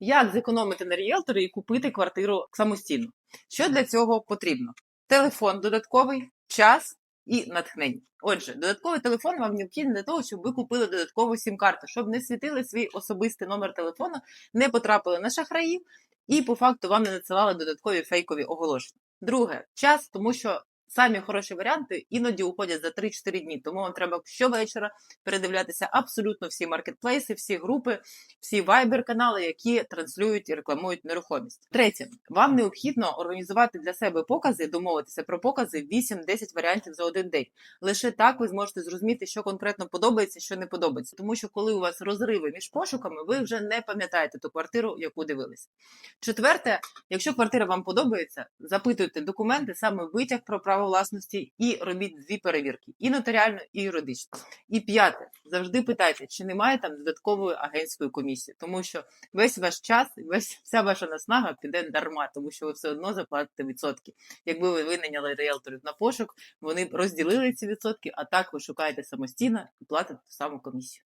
Як зекономити на ріелторі і купити квартиру самостійно? Що для цього потрібно? Телефон додатковий, час і натхнення. Отже, додатковий телефон вам необхідний для того, щоб ви купили додаткову сім-карту, щоб не світили свій особистий номер телефону, не потрапили на шахраїв і по факту вам не надсилали додаткові фейкові оголошення. Друге, час, тому що самі хороші варіанти іноді уходять за 3-4 дні. Тому вам треба щовечора передивлятися абсолютно всі маркетплейси, всі групи, всі вайбер-канали, які транслюють і рекламують нерухомість. Третє, вам необхідно організувати для себе покази, домовитися про покази 8-10 варіантів за один день. Лише так ви зможете зрозуміти, що конкретно подобається, що не подобається. Тому що коли у вас розриви між пошуками, ви вже не пам'ятаєте ту квартиру, яку дивилися. Четверте, якщо квартира вам подобається, запитуйте документи, саме витяг про право власності, і робіть дві перевірки: і нотаріальну, і юридичну. І п'яте, завжди питайте, чи немає там додаткової агентської комісії, тому що весь ваш час, весь вся ваша наснага піде дарма, тому що ви все одно заплатите відсотки. Якби ви винайняли ріелторів на пошук, вони б розділили ці відсотки, а так ви шукаєте самостійно і платите ту саму комісію.